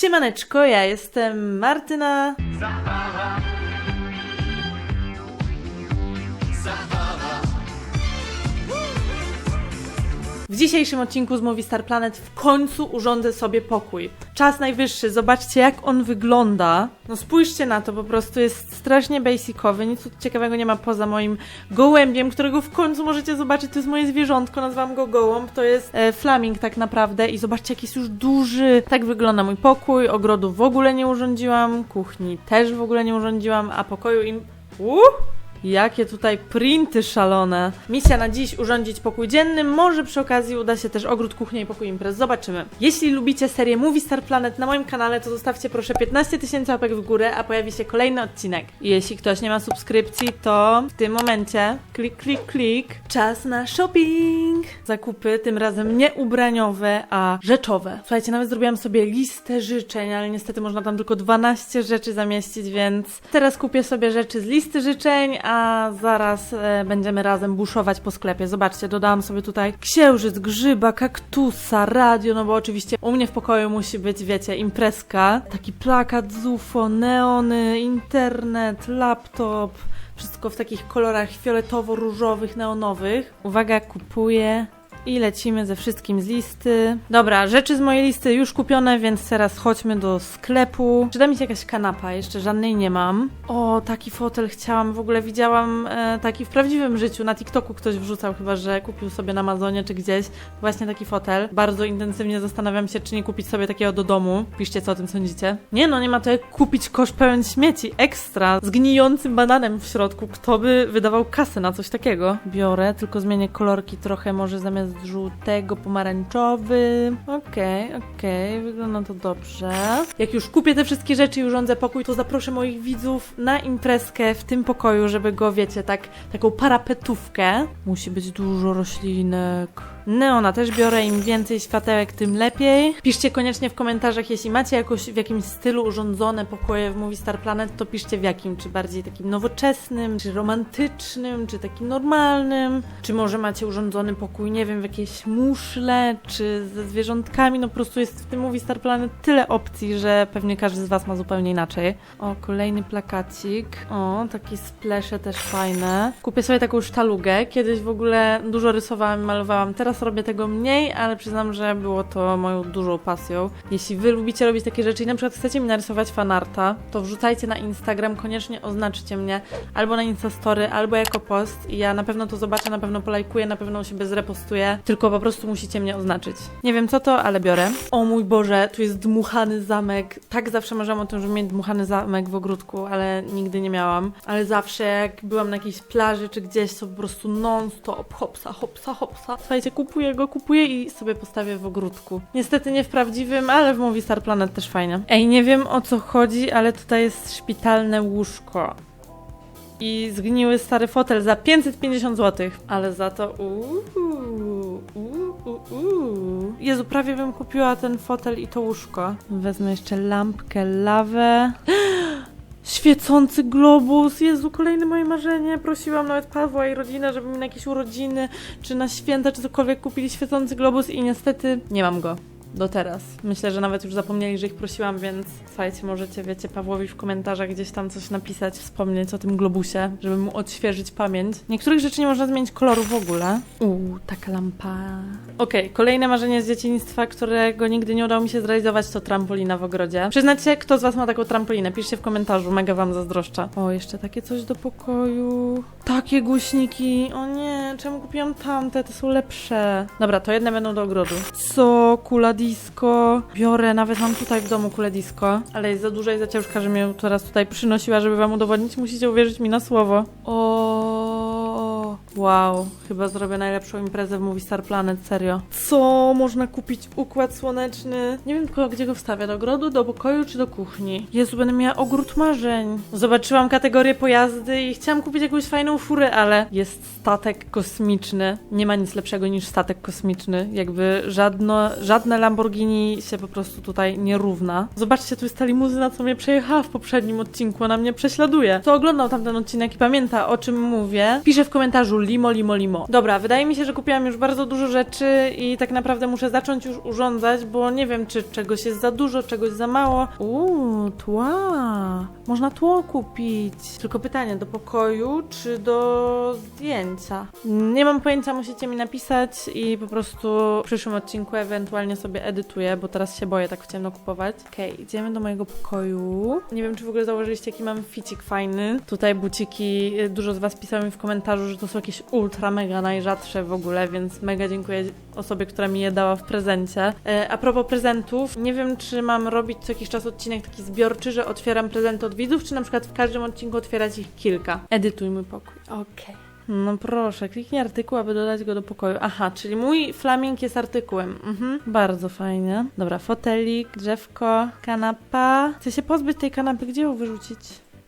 Siemaneczko, ja jestem Martyna. W dzisiejszym odcinku z Movie Star Planet w końcu urządzę sobie pokój. Czas najwyższy, zobaczcie jak on wygląda. No spójrzcie na to, po prostu jest strasznie basicowy, nic ciekawego nie ma poza moim gołębiem, którego w końcu możecie zobaczyć, to jest moje zwierzątko, nazwałam go gołąb, to jest e, flaming tak naprawdę. I zobaczcie jak jest już duży. Tak wygląda mój pokój, ogrodu w ogóle nie urządziłam, kuchni też w ogóle nie urządziłam, a pokoju im... Uh! Jakie tutaj printy szalone. Misja na dziś urządzić pokój dzienny. Może przy okazji uda się też ogród, kuchnia i pokój imprez. Zobaczymy. Jeśli lubicie serię Movie Star Planet na moim kanale, to zostawcie proszę 15 tysięcy łapek w górę, a pojawi się kolejny odcinek. Jeśli ktoś nie ma subskrypcji, to w tym momencie klik, klik, klik. Czas na shopping. Zakupy, tym razem nie ubraniowe, a rzeczowe. Słuchajcie, nawet zrobiłam sobie listę życzeń, ale niestety można tam tylko 12 rzeczy zamieścić, więc teraz kupię sobie rzeczy z listy życzeń, a zaraz e, będziemy razem buszować po sklepie. Zobaczcie, dodałam sobie tutaj księżyc, grzyba, kaktusa, radio, no bo oczywiście u mnie w pokoju musi być, wiecie, imprezka. Taki plakat z UFO, neony, internet, laptop. Wszystko w takich kolorach fioletowo-różowych, neonowych. Uwaga, kupuję i lecimy ze wszystkim z listy. Dobra, rzeczy z mojej listy już kupione, więc teraz chodźmy do sklepu. Przyda mi się jakaś kanapa, jeszcze żadnej nie mam. O, taki fotel chciałam, w ogóle widziałam e, taki w prawdziwym życiu. Na TikToku ktoś wrzucał chyba, że kupił sobie na Amazonie czy gdzieś właśnie taki fotel. Bardzo intensywnie zastanawiam się, czy nie kupić sobie takiego do domu. Piszcie, co o tym sądzicie. Nie no, nie ma to jak kupić kosz pełen śmieci, ekstra, z gnijącym bananem w środku. Kto by wydawał kasę na coś takiego? Biorę, tylko zmienię kolorki trochę, może zamiast żółtego, pomarańczowy. Okej, okej, wygląda to dobrze. Jak już kupię te wszystkie rzeczy i urządzę pokój, to zaproszę moich widzów na imprezkę w tym pokoju, żeby go, wiecie, tak, taką parapetówkę. Musi być dużo roślinek. Neona też biorę, im więcej światełek, tym lepiej. Piszcie koniecznie w komentarzach, jeśli macie jakoś w jakimś stylu urządzone pokoje w Movie Star Planet, to piszcie w jakim, czy bardziej takim nowoczesnym, czy romantycznym, czy takim normalnym, czy może macie urządzony pokój, nie wiem, w jakieś muszle, czy ze zwierzątkami, no po prostu jest w tym Movie Star Planet tyle opcji, że pewnie każdy z Was ma zupełnie inaczej. O, kolejny plakacik. O, takie splesze też fajne. Kupię sobie taką sztalugę. Kiedyś w ogóle dużo rysowałam malowałam. Teraz robię tego mniej, ale przyznam, że było to moją dużą pasją. Jeśli Wy lubicie robić takie rzeczy i na przykład chcecie mi narysować fanarta, to wrzucajcie na Instagram, koniecznie oznaczcie mnie albo na Instastory, albo jako post i ja na pewno to zobaczę, na pewno polajkuję, na pewno siebie zrepostuję, tylko po prostu musicie mnie oznaczyć. Nie wiem co to, ale biorę. O mój Boże, tu jest dmuchany zamek. Tak zawsze marzyłam o tym, żeby mieć dmuchany zamek w ogródku, ale nigdy nie miałam. Ale zawsze jak byłam na jakiejś plaży czy gdzieś, to po prostu non-stop, hopsa, hopsa, hopsa. Słuchajcie, kupuję go, kupuję i sobie postawię w ogródku. Niestety nie w prawdziwym, ale w Movie Star Planet też fajnie. Ej, nie wiem o co chodzi, ale tutaj jest szpitalne łóżko i zgniły stary fotel za 550 zł. Ale za to uuu, uuu, uuu. Jezu, prawie bym kupiła ten fotel i to łóżko. Wezmę jeszcze lampkę, lawę. Świecący globus! Jezu, kolejne moje marzenie. Prosiłam nawet Pawła i rodzinę, żeby mi na jakieś urodziny, czy na święta, czy cokolwiek kupili świecący globus i niestety nie mam go do teraz. Myślę, że nawet już zapomnieli, że ich prosiłam, więc słuchajcie, możecie, wiecie, Pawłowi w komentarzach gdzieś tam coś napisać, wspomnieć o tym globusie, żeby mu odświeżyć pamięć. Niektórych rzeczy nie można zmienić koloru w ogóle. Uuu, taka lampa. Okej, kolejne marzenie z dzieciństwa, którego nigdy nie udało mi się zrealizować, to trampolina w ogrodzie. Przyznacie, kto z Was ma taką trampolinę? Piszcie w komentarzu, mega Wam zazdroszczę. O, jeszcze takie coś do pokoju. Takie głośniki. O nie, czemu kupiłam tamte? Te są lepsze. Dobra, to jedne będą do ogrodu. Co? Kula disco. Biorę, nawet mam tutaj w domu kulę disco, ale jest za duża i za ciężka, że mnie teraz tutaj przynosiła, żeby wam udowodnić. Musicie uwierzyć mi na słowo. O, wow, chyba zrobię najlepszą imprezę w Movie Star Planet, serio. Co? Można kupić układ słoneczny. Nie wiem tylko, gdzie go wstawię. Do ogrodu, do pokoju czy do kuchni? Jezu, będę miała ogród marzeń. Zobaczyłam kategorię pojazdy i chciałam kupić jakąś fajną furę, ale jest statek kosmiczny. Nie ma nic lepszego niż statek kosmiczny. Jakby żadno, żadne Lamborghini się po prostu tutaj nie równa. Zobaczcie, tu jest ta limuzyna, co mnie przejechała w poprzednim odcinku. Ona mnie prześladuje. Kto oglądał tamten odcinek i pamięta, o czym mówię, pisze w komentarzu limo, limo, limo. Dobra, wydaje mi się, że kupiłam już bardzo dużo rzeczy i tak naprawdę muszę zacząć już urządzać, bo nie wiem, czy czegoś jest za dużo, czegoś za mało. Uuu, tła. Można tło kupić. Tylko pytanie, do pokoju czy do zdjęcia? Nie mam pojęcia, musicie mi napisać i po prostu w przyszłym odcinku ewentualnie sobie edytuję, bo teraz się boję tak w ciemno kupować. Okej, idziemy do mojego pokoju. Nie wiem, czy w ogóle zauważyliście, jaki mam ficik fajny. Tutaj buciki, y, dużo z Was pisało mi w komentarzu, że to są jakieś ultra mega najrzadsze w ogóle, więc mega dziękuję osobie, która mi je dała w prezencie. E, a propos prezentów, nie wiem, czy mam robić co jakiś czas odcinek taki zbiorczy, że otwieram prezenty od widzów, czy na przykład w każdym odcinku otwierać ich kilka. Edytuj mój pokój. Okej. No proszę, kliknij artykuł, aby dodać go do pokoju. Aha, czyli mój flaming jest artykułem. Mhm, bardzo fajnie. Dobra, fotelik, drzewko, kanapa. Chcę się pozbyć tej kanapy, gdzie ją wyrzucić?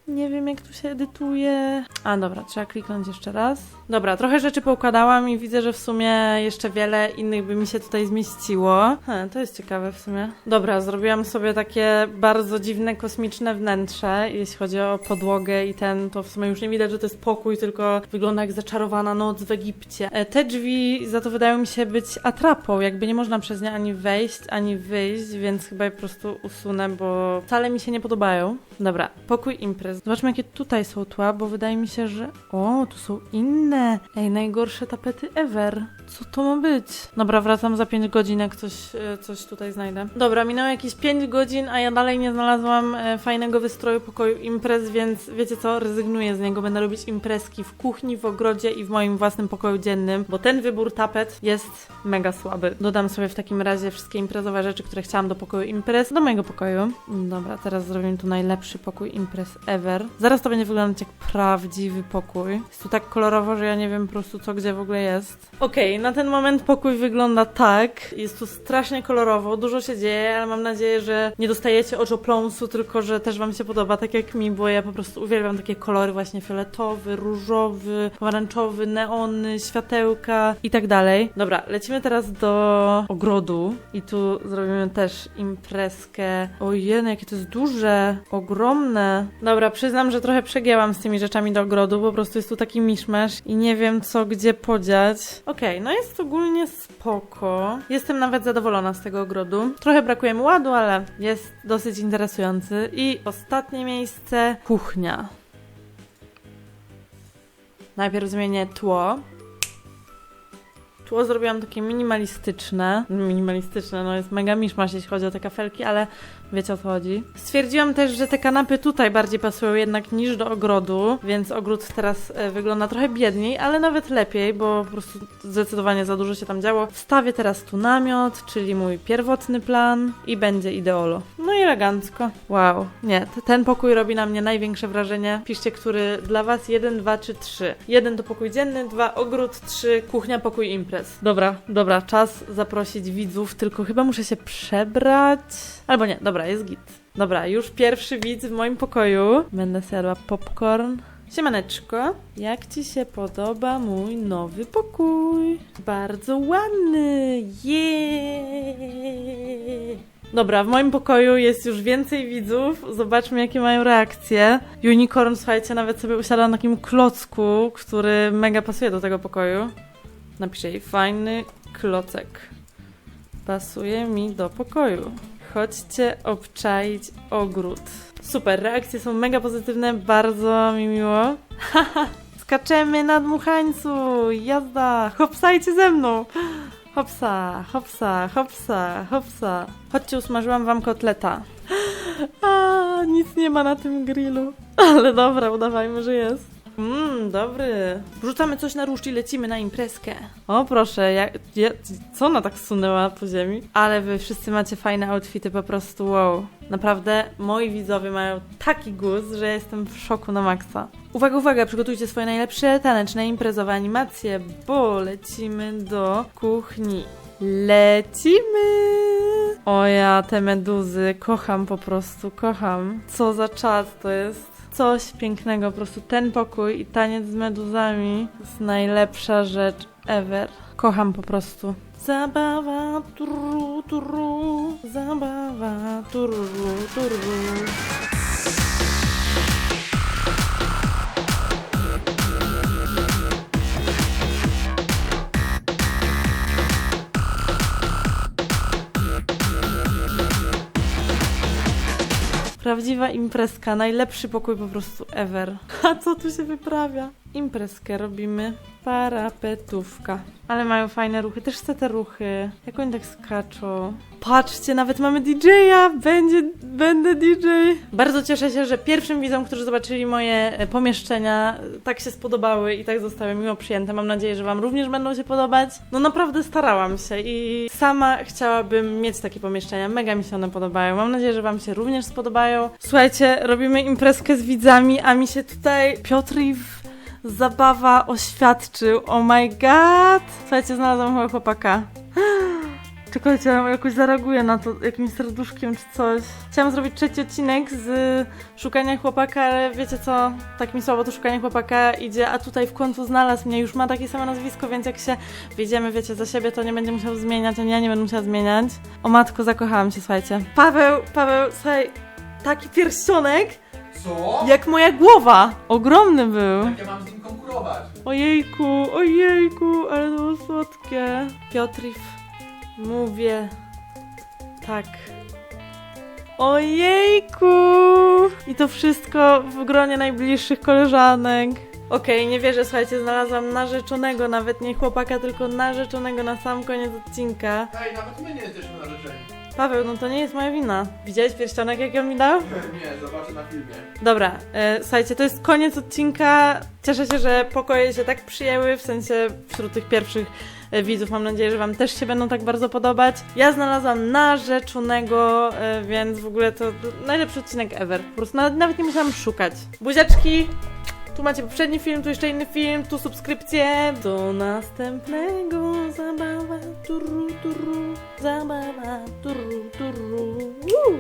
Nie wiem, jak tu się edytuje. A, dobra, trzeba kliknąć jeszcze raz. Dobra, trochę rzeczy poukładałam i widzę, że w sumie jeszcze wiele innych by mi się tutaj zmieściło. He, to jest ciekawe w sumie. Dobra, zrobiłam sobie takie bardzo dziwne, kosmiczne wnętrze. Jeśli chodzi o podłogę i ten, to w sumie już nie widać, że to jest pokój, tylko wygląda jak zaczarowana noc w Egipcie. E, Te drzwi za to wydają mi się być atrapą, jakby nie można przez nie ani wejść, ani wyjść, więc chyba je po prostu usunę, bo wcale mi się nie podobają. Dobra, pokój imprez. Zobaczmy, jakie tutaj są tła, bo wydaje mi się, że... O, tu są inne. Ej, najgorsze tapety ever. Co to ma być? Dobra, wracam za 5 godzin, jak coś, e, coś tutaj znajdę. Dobra, minęło jakieś 5 godzin, a ja dalej nie znalazłam e, fajnego wystroju pokoju imprez, więc wiecie co? Rezygnuję z niego. Będę robić imprezki w kuchni, w ogrodzie i w moim własnym pokoju dziennym, bo ten wybór tapet jest mega słaby. Dodam sobie w takim razie wszystkie imprezowe rzeczy, które chciałam do pokoju imprez, do mojego pokoju. Dobra, teraz zrobimy tu najlepszy pokój imprez ever. Zaraz to będzie wyglądać jak prawdziwy pokój. Jest tu tak kolorowo, że ja nie wiem po prostu co gdzie w ogóle jest. Okej, na ten moment pokój wygląda tak. Jest tu strasznie kolorowo, dużo się dzieje, ale mam nadzieję, że nie dostajecie oczopląsu, tylko że też wam się podoba, tak jak mi, bo ja po prostu uwielbiam takie kolory właśnie fioletowy, różowy, pomarańczowy, neony, światełka i tak dalej. Dobra, lecimy teraz do ogrodu i tu zrobimy też imprezkę. Ojej, jakie to jest duże, ogromne. Dobra, przyznam, że trochę przegięłam z tymi rzeczami do ogrodu, po prostu jest tu taki miszmasz i nie wiem co gdzie podziać. Okej, no jest ogólnie spoko. Jestem nawet zadowolona z tego ogrodu. Trochę brakuje mu ładu, ale jest dosyć interesujący. I ostatnie miejsce, kuchnia. Najpierw zmienię tło. Tło zrobiłam takie minimalistyczne. Minimalistyczne, no jest mega miszmasz, jeśli chodzi o te kafelki, ale wiecie o co chodzi. Stwierdziłam też, że te kanapy tutaj bardziej pasują jednak niż do ogrodu, więc ogród teraz e, wygląda trochę biedniej, ale nawet lepiej, bo po prostu zdecydowanie za dużo się tam działo. Wstawię teraz tu namiot, czyli mój pierwotny plan i będzie ideolo. No i elegancko. Wow, nie, ten pokój robi na mnie największe wrażenie. Piszcie, który dla was, jeden, dwa czy trzy. Jeden to pokój dzienny, dwa ogród, trzy kuchnia, pokój imprez. Dobra, dobra, czas zaprosić widzów, tylko chyba muszę się przebrać. Albo nie, dobra, jest git. Dobra, już pierwszy widz w moim pokoju. Będę sobie jadła popcorn. Siemaneczko, jak Ci się podoba mój nowy pokój? Bardzo ładny, jeee! Dobra, w moim pokoju jest już więcej widzów. Zobaczmy, jakie mają reakcje. Unicorn, słuchajcie, nawet sobie usiadła na takim klocku, który mega pasuje do tego pokoju. Napiszę jej fajny klocek. Pasuje mi do pokoju. Chodźcie obczaić ogród. Super, reakcje są mega pozytywne, bardzo mi miło. Skaczemy na dmuchańcu, jazda, hopsajcie ze mną. Hopsa, hopsa, hopsa, hopsa. Chodźcie, usmażyłam wam kotleta. A, nic nie ma na tym grillu. Ale dobra, udawajmy, że jest. Mmm, dobry. Wrzucamy coś na róż i lecimy na imprezkę. O proszę, ja, ja, co ona tak sunęła po ziemi? Ale wy wszyscy macie fajne outfity, po prostu wow. Naprawdę, moi widzowie mają taki gust, że jestem w szoku na maksa. Uwaga, uwaga, przygotujcie swoje najlepsze taneczne imprezowe animacje, bo lecimy do kuchni. Lecimy! O ja, te meduzy, kocham po prostu, kocham. Co za czas to jest. Coś pięknego, po prostu ten pokój i taniec z meduzami jest najlepsza rzecz ever. Kocham po prostu. Zabawa, turu, turu, zabawa, turu, turu. Prawdziwa imprezka, najlepszy pokój po prostu ever. A co tu się wyprawia? Imprezkę robimy. Parapetówka. Ale mają fajne ruchy, też chcę te ruchy. Jak oni tak skaczą. Patrzcie, nawet mamy DJ-a! Będzie, będę DJ. Bardzo cieszę się, że pierwszym widzom, którzy zobaczyli moje e, pomieszczenia, tak się spodobały i tak zostały miło przyjęte. Mam nadzieję, że Wam również będą się podobać. No naprawdę starałam się i sama chciałabym mieć takie pomieszczenia. Mega mi się one podobają. Mam nadzieję, że Wam się również spodobają. Słuchajcie, robimy imprezkę z widzami, a mi się tutaj Piotr zabawa oświadczył. Oh my god! Słuchajcie, znalazłam chyba chłopaka. Czekajcie, ja jakoś zareaguję na to jakimś serduszkiem czy coś. Chciałam zrobić trzeci odcinek z szukania chłopaka, ale wiecie co? Tak mi słabo to szukanie chłopaka idzie, a tutaj w końcu znalazł mnie. Już ma takie samo nazwisko, więc jak się wyjdziemy, wiecie, za siebie, to nie będzie musiał zmieniać, ani ja nie będę musiała zmieniać. O matko, zakochałam się, słuchajcie. Paweł, Paweł, słuchaj, taki pierścionek, Co? jak moja głowa. Ogromny był. Jak ja mam z nim konkurować? Ojejku, ojejku, ale to było słodkie. Piotrif, mówię tak. Ojejku! I to wszystko w gronie najbliższych koleżanek. Okej, nie wierzę, słuchajcie, znalazłam narzeczonego, nawet nie chłopaka, tylko narzeczonego na sam koniec odcinka. Ej, nawet my nie jesteśmy narzeczeni. Paweł, no to nie jest moja wina. Widziałeś pierścionek, jak on mi dał? Nie, zobaczę na filmie. Dobra, e, słuchajcie, to jest koniec odcinka. Cieszę się, że pokoje się tak przyjęły, w sensie wśród tych pierwszych e, widzów. Mam nadzieję, że Wam też się będą tak bardzo podobać. Ja znalazłam narzeczonego, e, więc w ogóle to najlepszy odcinek ever. Po prostu nawet, nawet nie musiałam szukać. Buziaczki! Tu macie poprzedni film, tu jeszcze inny film, tu subskrypcje. Do następnego zabawa, turu, turu, zabawa, turu, turu. Woo!